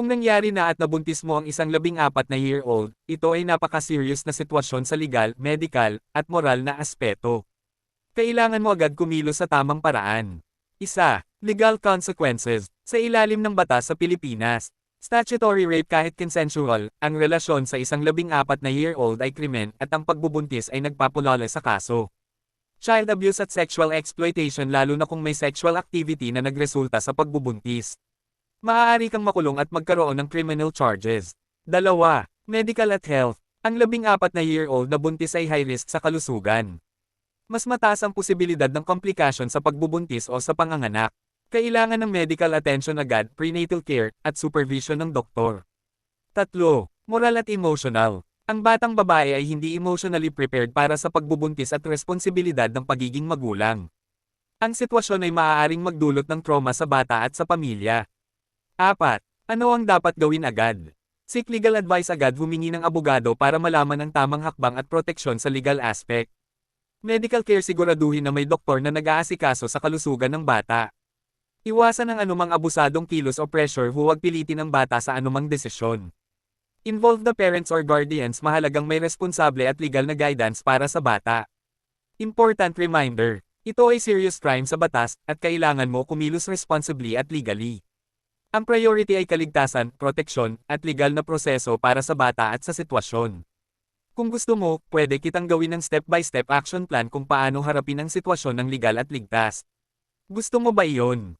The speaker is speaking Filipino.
Kung nangyari na at nabuntis mo ang isang labing apat na year old, ito ay napaka-serious na sitwasyon sa legal, medical, at moral na aspeto. Kailangan mo agad kumilos sa tamang paraan. Isa, legal consequences. Sa ilalim ng batas sa Pilipinas, statutory rape kahit consensual, ang relasyon sa isang labing apat na year old ay krimen at ang pagbubuntis ay nagpapulala sa kaso. Child abuse at sexual exploitation lalo na kung may sexual activity na nagresulta sa pagbubuntis. Maaari kang makulong at magkaroon ng criminal charges. Dalawa, medical at health. Ang labing apat na year old na buntis ay high risk sa kalusugan. Mas mataas ang posibilidad ng komplikasyon sa pagbubuntis o sa panganganak. Kailangan ng medical attention agad, prenatal care, at supervision ng doktor. Tatlo, moral at emotional. Ang batang babae ay hindi emotionally prepared para sa pagbubuntis at responsibilidad ng pagiging magulang. Ang sitwasyon ay maaaring magdulot ng trauma sa bata at sa pamilya. Apat, ano ang dapat gawin agad? Seek legal advice agad humingi ng abogado para malaman ang tamang hakbang at proteksyon sa legal aspect. Medical care siguraduhin na may doktor na nag-aasikaso sa kalusugan ng bata. Iwasan ang anumang abusadong kilos o pressure huwag pilitin ang bata sa anumang desisyon. Involve the parents or guardians mahalagang may responsable at legal na guidance para sa bata. Important reminder, ito ay serious crime sa batas at kailangan mo kumilos responsibly at legally. Ang priority ay kaligtasan, proteksyon, at legal na proseso para sa bata at sa sitwasyon. Kung gusto mo, pwede kitang gawin ng step-by-step action plan kung paano harapin ang sitwasyon ng legal at ligtas. Gusto mo ba iyon?